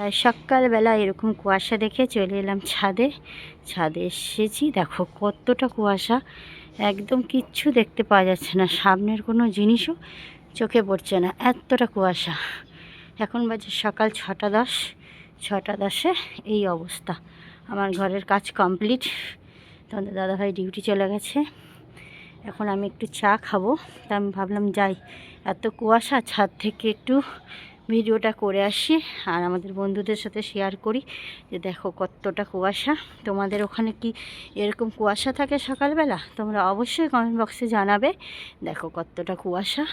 প্রায় সকালবেলা এরকম কুয়াশা দেখে চলে এলাম ছাদে। ছাদে এসেছি, দেখো কতটা কুয়াশা। একদম কিচ্ছু দেখতে পাওয়া যাচ্ছে না, সামনের কোনো জিনিসও চোখে পড়ছে না, এতটা কুয়াশা। এখন বাজে সকাল ছটা দশ, ছটা দশে এই অবস্থা। আমার ঘরের কাজ কমপ্লিট, তোমাদের দাদাভাই ডিউটি চলে গেছে। এখন আমি একটু চা খাব, তা আমি ভাবলাম যাই। এত কুয়াশা, ছাদ থেকে একটু ভিডিওটা করে আসি আর আমাদের বন্ধুদের সাথে শেয়ার করি যে দেখো কতটা কুয়াশা। তোমাদের ওখানে কি এরকম কুয়াশা থাকে সকালবেলা? তোমরা অবশ্যই কমেন্ট বক্সে জানাবে। দেখো কতটা কুয়াশা।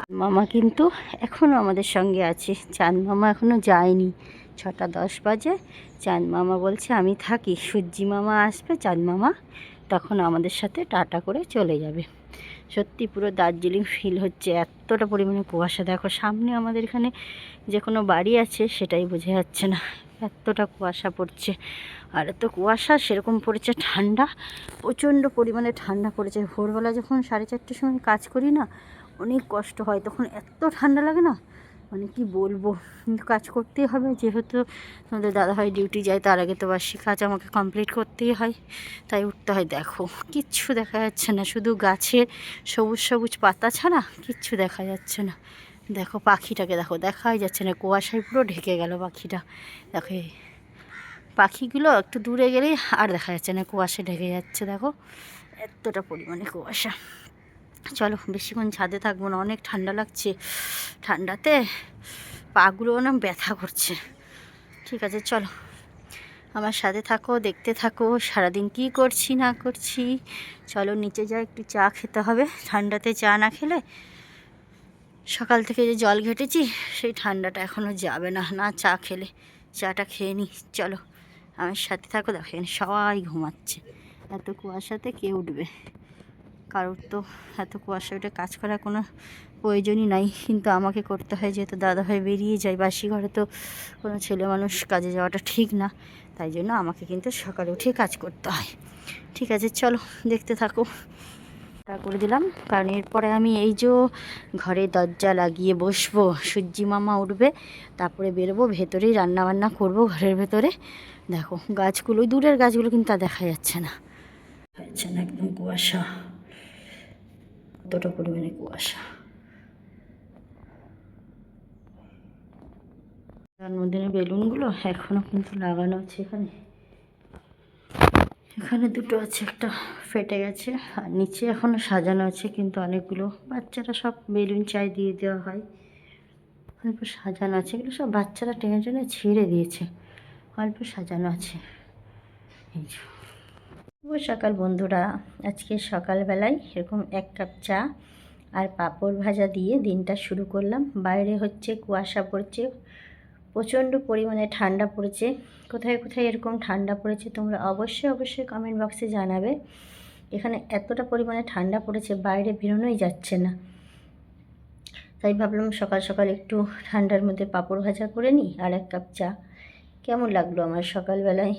আর মামা কিন্তু এখনও আমাদের সঙ্গে আছে। চাঁদ মামা এখনও যায়নি। ছটা দশ বাজে। চাঁদ মামা বলছে, আমি থাকি। সূর্যি মামা আসবে, চাঁদ মামা তখন আমাদের সাথে টাটা করে চলে যাবে। সত্যি পুরো দার্জিলিং ফিল হচ্ছে, এতটা পরিমাণে কুয়াশা। দেখো, সামনে আমাদের এখানে যে কোনো বাড়ি আছে, সেটাই বোঝা যাচ্ছে না। এতটা কুয়াশা পড়ছে। আর এত কুয়াশা, সেরকম পড়েছে ঠান্ডা, প্রচণ্ড পরিমাণে ঠান্ডা পড়েছে। ভোরবেলা যখন সাড়ে চারটের সময় কাজ করি না, অনেক কষ্ট হয়। তখন এত ঠান্ডা লাগে না মানে কি বলব? কাজ করতেই হবে। যেহেতু আমাদের দাদাভাই ডিউটি যায়, তার আগে তো বার্ষিক কাজ আমাকে কমপ্লিট করতেই হয়। তাই উঠতে হয়, দেখো। কিচ্ছু দেখা যাচ্ছে না। শুধু গাছের সবুজ সবুজ পাতা ছাড়া কিচ্ছু দেখা যাচ্ছে না। দেখো পাখিটাকে, দেখো, দেখাই যাচ্ছে না। কুয়াশায় পুরো ঢেকে গেল পাখিটা। দেখো পাখিগুলো একটু দূরে গেলেই আর দেখা যাচ্ছে না। কুয়াশা ঢেকে যাচ্ছে, দেখো। এতটা পরিমাণে কুয়াশা। চলো বেশিক্ষণ ছাদে থাকব না, অনেক ঠান্ডা লাগছে। ঠান্ডাতে পাগুলো না ব্যথা করছে। ঠিক আছে, চলো। আমার সাথে থাকো, দেখতে থাকো, সারাদিন কি করছি, না করছি। চলো নিচে যাই, একটু চা খেতে হবে। ঠান্ডাতে চা না খেলে সকাল থেকে যে জল ঘেটেছি, সেই ঠান্ডাটা এখনও যাবে না। না চা খেলে, চাটা খেয়ে নিই চলো, আমার সাথে থাকো দেখেন সবাই ঘুমাচ্ছে। এত কুয়াশাতে কে উঠবে? কারোর তো এত কুয়াশা উঠে কাজ করার কোনো প্রয়োজনই নাই। কিন্তু আমাকে করতে হয় যেহেতু দাদাভাই বেরিয়ে যায়, বাসি ঘরে তো কোনো ছেলে মানুষ কাজে যাওয়াটা ঠিক না। তাই জন্য আমাকে কিন্তু সকালে উঠে কাজ করতে হয়। ঠিক আছে, চলো দেখতে থাকো। তা করে দিলাম, কারণ এরপরে আমি এই যে ঘরে দরজা লাগিয়ে বসবো, সূর্যি মামা উঠবে, তারপরে বেরোবো, ভেতরেই রান্না বান্না করব ঘরের ভেতরে। দেখো, গাছগুলো, দূরের গাছগুলো কিন্তু দেখা যাচ্ছে না। যাচ্ছে না একদম কুয়াশা। কতটা পরিমাণে কুয়াশা। জন্মদিনের বেলুনগুলো এখনও কিন্তু লাগানো আছে এখানে। এখানে দুটো আছে, একটা ফেটে গেছে আর নিচে এখনও সাজানো আছে কিন্তু অনেকগুলো। বাচ্চারা সব বেলুন চাই দিয়ে দেওয়া হয়। অল্প সাজানো আছে, এগুলো সব বাচ্চারা টেনে টেনে ছিঁড়ে দিয়েছে। অল্প সাজানো আছে। এই শুভ সকাল বন্ধুরা। আজকে সকালবেলায় এরকম এক কাপ চা আর পাঁপড় ভাজা দিয়ে দিনটা শুরু করলাম। বাইরে হচ্ছে, কুয়াশা পড়ছে, প্রচণ্ড পরিমাণে ঠান্ডা পড়েছে। কোথায় কোথায় এরকম ঠান্ডা পড়েছে তোমরা অবশ্যই অবশ্যই কমেন্ট বক্সে জানাবে। এখানে এতটা পরিমাণে ঠান্ডা পড়েছে, বাইরে বেরোনোই যাচ্ছে না। তাই ভাবলাম সকাল সকাল একটু ঠান্ডার মধ্যে পাঁপড় ভাজা করে নিই আর এক কাপ চা। কেমন লাগল আমার সকালবেলায়?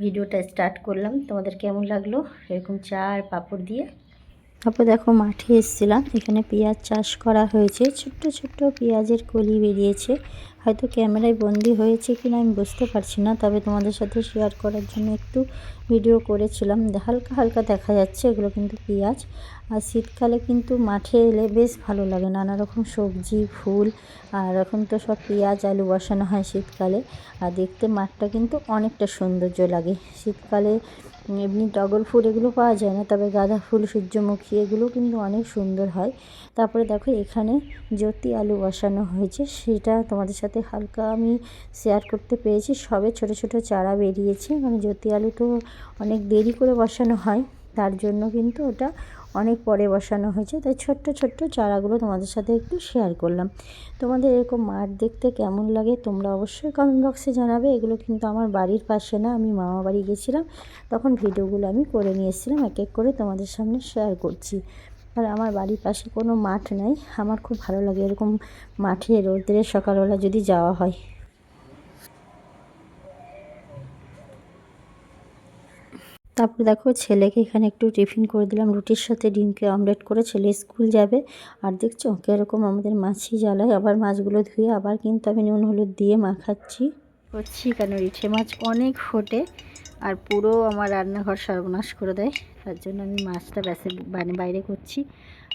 ভিডিওটা স্টার্ট করলাম। তোমাদের কেমন লাগল? এরকম চা আর পাঁপড় দিয়ে তারপর দেখো মাঠে এসেছিলাম, এখানে পেঁয়াজ চাষ করা হয়েছে। ছোট্ট ছোট্ট পেঁয়াজের কলি বেরিয়েছে। হয়তো ক্যামেরায় বন্দি হয়েছে কিনা আমি বুঝতে পারছি না, তবে তোমাদের সাথে শেয়ার করার জন্য একটু ভিডিও করেছিলাম। হালকা হালকা দেখা যাচ্ছে এগুলো কিন্তু পেঁয়াজ। আর শীতকালে কিন্তু মাঠে এলে বেশ ভালো লাগে নানা রকম সবজি, ফুল, আর এখন তো সব পেঁয়াজ, আলু বসানো হয় শীতকালে। আর দেখতে মাঠটা কিন্তু অনেকটা সৌন্দর্য লাগে। শীতকালে এমনি টগর ফুল এগুলো পাওয়া যায় না, তবে গাঁদা ফুল, সূর্যমুখী এগুলো কিন্তু অনেক সুন্দর হয়। তারপরে দেখো এখানে জ্যোতি আলু বসানো হয়েছে, সেটা তোমাদের সাথে হালকা আমি শেয়ার করতে পেরেছি। সবে ছোট ছোট চারা বেরিয়েছে মানে জ্যোতি আলু তো অনেক দেরি করে বসানো হয়। তার জন্য কিন্তু ওটা অনেক পরে বসানো হয়েছে। তাই ছোট্ট ছোট্ট চারাগুলো তোমাদের সাথে একটু শেয়ার করলাম। তোমাদের এরকম মাঠ দেখতে কেমন লাগে তোমরা অবশ্যই কমেন্ট বক্সে জানাবে। এগুলো কিন্তু আমার বাড়ির পাশে না, আমি মামা বাড়ি গেছিলাম। তখন ভিডিওগুলো আমি করে নিয়ে এসেছিলাম, এক এক করে তোমাদের সামনে শেয়ার করছি। আর আমার বাড়ির পাশে কোনো মাঠ নাই, আমার খুব ভালো লাগে এরকম মাঠে রোদ্রে সকালবেলা যদি যাওয়া হয়। তারপর দেখো ছেলেকে এখানে একটু টিফিন করে দিলাম। রুটির সাথে ডিমকে অমলেট করে ছেলে স্কুল যাবে। আর দেখছ কীরকম আমাদের মাছই জ্বালায়। আবার মাছগুলো ধুয়ে আবার কিন্তু আমি নুন, হলুদ দিয়ে মাখাচ্ছি। করছি কেন? ইচ্ছে মাছ অনেক ফোটে আর পুরো আমার রান্নাঘর সর্বনাশ করে দেয়। তার জন্য আমি মাছটা ব্যাসে বাইরে করছি।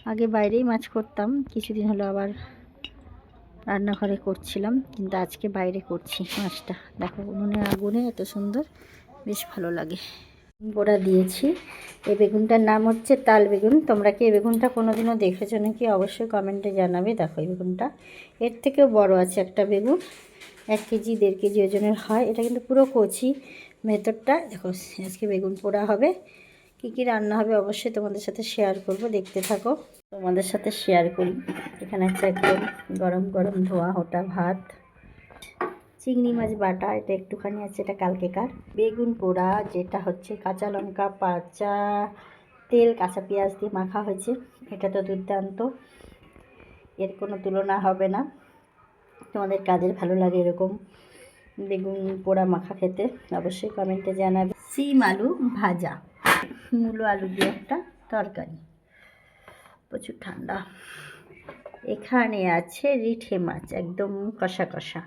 আগে বাইরেই মাছ করতাম। কিছুদিন হলো আবার রান্নাঘরে করছিলাম। কিন্তু আজকে বাইরে করছি মাছটা। দেখো উনুনের আগুনে এত সুন্দর, বেশ ভালো লাগে। বড়া দিয়েছি। এই বেগুনটার নাম হচ্ছে তাল বেগুন। তোমরা কি এই বেগুনটা কোনো দিনও দেখেছ নাকি? অবশ্যই কমেন্টে জানাবে। দেখো এই বেগুনটা। এর থেকেও বড় আছে একটা বেগুন। এক কেজি, দেড় কেজি ওজনের হয়। এটা কিন্তু পুরো কচি ভেতরটা দেখো, আজকে বেগুন পোড়া হবে। কি কি রান্না হবে অবশ্যই তোমাদের সাথে শেয়ার করব। দেখতে থাকো। তোমাদের সাথে শেয়ার করি। এখানে আছে একদম গরম গরম ধোয়া, হোটা ভাত। চিংড়ি মাছ বাটা, এটা একটুখানি আছে, এটা কালকেকার বেগুন পোড়া, যেটা হচ্ছে কাঁচা লঙ্কা, পাচা তেল, কাঁচা পেঁয়াজ দিয়ে মাখা হয়েছে। এটা তো দুর্দান্ত। এর কোনো তুলনা হবে না। তোমাদের কাজের ভালো লাগে এরকম বেগুন পোড়া মাখা খেতে, অবশ্যই কমেন্টে জানাবে। সিম আলু ভাজা, মূলো আলু দিয়ে একটা তরকারি। প্রচুর ঠান্ডা। এখানে আছে রিঠে মাছ, একদম কষা কষা।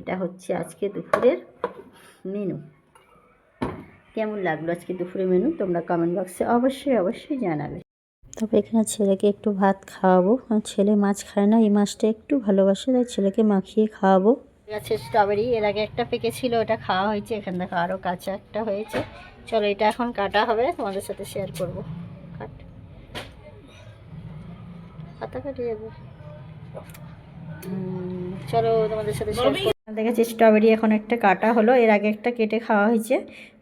এটা হচ্ছে আজকে দুপুরের মেনু কেমন লাগল আজকে দুপুরের মেনু তোমরা কমেন্ট বক্সে অবশ্যই অবশ্যই জানাবে। তবে এখানে ছেলেকে একটু ভাত খাওয়াবো। কারণ ছেলে মাছ খায় না এই মাছটা একটু ভালোবাসে তাই ছেলেকে মাখিয়ে খাওয়াবো। গাছে স্ট্রবেরি এর আগে একটা পেকেছিল ওটা খাওয়া হয়েছে। এখান থেকে আরও কাঁচা একটা হয়েছে। চলো এটা এখন কাটা হবে তোমাদের সাথে শেয়ার করব। কাট। পাতা কাটি যাবে চলো তোমাদের সাথে শেয়ার দেখেছি স্ট্রবেরি এখন একটা কাটা হলো, এর আগে একটা কেটে খাওয়া হয়েছে।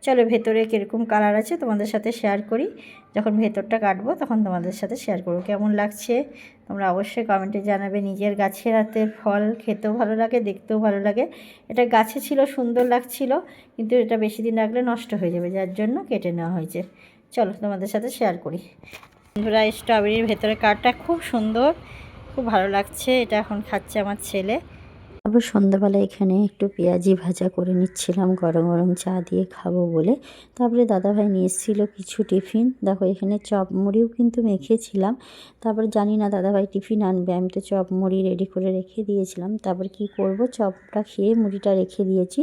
চলো ভেতরে কীরকম কালার আছে তোমাদের সাথে শেয়ার করি। যখন ভেতরটা কাটবো তখন তোমাদের সাথে শেয়ার করব। কেমন লাগছে? তোমরা অবশ্যই কমেন্টে জানাবে। নিজের গাছের হাতের ফল খেতেও ভালো লাগে, দেখতেও ভালো লাগে। এটা গাছে ছিল, সুন্দর লাগছিল, কিন্তু এটা বেশি দিন রাখলে নষ্ট হয়ে যাবে, যার জন্য কেটে নেওয়া হয়েছে। চলো তোমাদের সাথে শেয়ার করি। বন্ধুরা স্ট্রবেরির ভেতরে কাঠটা খুব সুন্দর, খুব ভালো লাগছে। এটা এখন খাচ্ছে আমার ছেলে। আবার সন্ধ্যাবেলা এখানে একটু পেঁয়াজি ভাজা করে নিচ্ছিলাম, গরম গরম চা দিয়ে খাব বলে। তারপরে দাদাভাই নিয়ে এসেছিল কিছু টিফিন। দেখো, এখানে চপ মুড়িও কিন্তু মেখেছিলাম। তারপর জানি না দাদাভাই টিফিন আনবে, আমি তো চপ মুড়ি রেডি করে রেখে দিয়েছিলাম। তারপর কি করব? চপটা খেয়ে মুড়িটা রেখে দিয়েছি।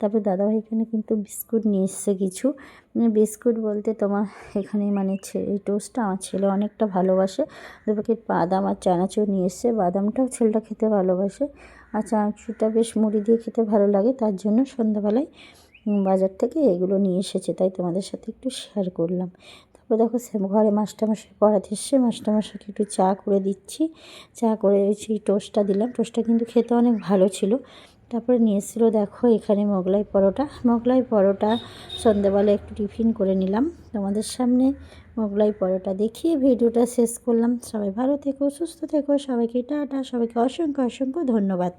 তারপর দাদাভাই এখানে কিন্তু বিস্কুট নিয়ে এসছে কিছু। বিস্কুট বলতে তোমার এখানে মানে এই টোস্টটা আমার ছেলে অনেকটা ভালোবাসে। দু প্যাকেট বাদাম আর চানাচুর নিয়ে এসছে। বাদামটাও ছেলেটা খেতে ভালোবাসে। আর চানাচুরটা বেশ মুড়ি দিয়ে খেতে ভালো লাগে। তার জন্য সন্ধ্যাবেলায় বাজার থেকে এগুলো নিয়ে এসেছে। তাই তোমাদের সাথে একটু শেয়ার করলাম। তারপর দেখো ঘরে মাস্টারমশাই পড়াতে এসছে। মাস্টারমশাইকে একটু চা করে দিচ্ছি। চা করে সেই টোস্টটা দিলাম। টোস্টটা কিন্তু খেতে অনেক ভালো ছিল। তারপরে নিয়ে এসেছিল দেখো এখানে মোগলাই পরোটা। মোগলাই পরোটা সন্ধ্যেবেলা একটু টিফিন করে নিলাম। তোমাদের সামনে মোগলাই পরোটা দেখিয়ে ভিডিওটা শেষ করলাম। সবাই ভালো থেকো, সুস্থ থেকো, সবাইকে টাটা, সবাইকে অসংখ্য অসংখ্য ধন্যবাদ।